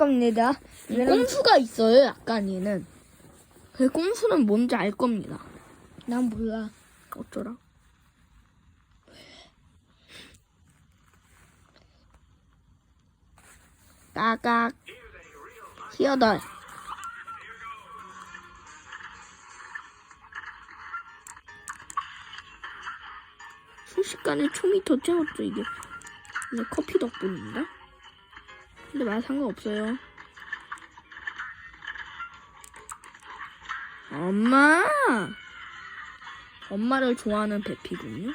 겁니다. 꼼수가 있어요, 약간 얘는. 그 꼼수는 뭔지 알 겁니다. 난 몰라. 어쩌라. 까깍. 히어덜. 순식간에 총이 더 채웠죠, 이게. 이게 커피 덕분입니다. 근데 말 상관없어요. 엄마! 엄마를 좋아하는 베피군요.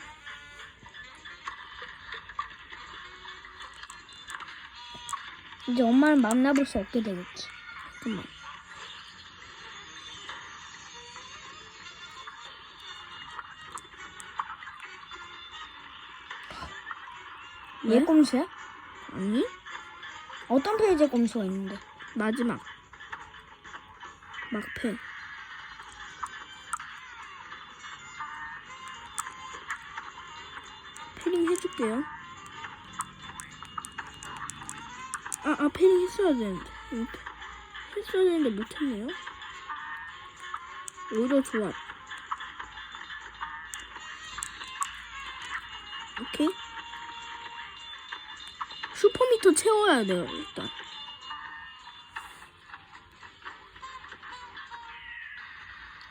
이제 엄마를 만나볼 수 없게 되겠지. 잠깐만. 얘 네? 꼼수야? 아니? 어떤 페이지에 꼼수가 있는데? 마지막. 막패. 패링 해줄게요. 아, 아, 패링 했어야 되는데. 패- 했어야 되는데 못했네요. 오히려 좋아. 오케이. 슈퍼미터 채워야 돼요, 일단.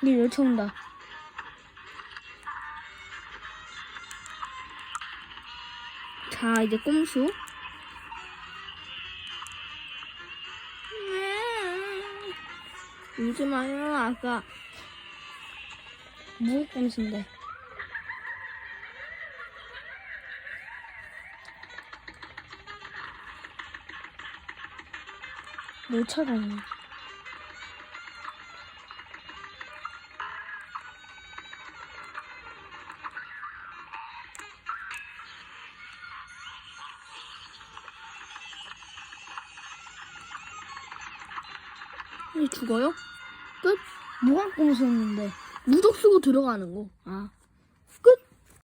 얘 요청온다. 자, 이제 꼼수. 울지 마요, 아까. 무슨 꼼수인데? 못 찾아오네. 이제 죽어요? 끝? 뭐가 꼼수였는데? 무적 쓰고 들어가는 거. 아.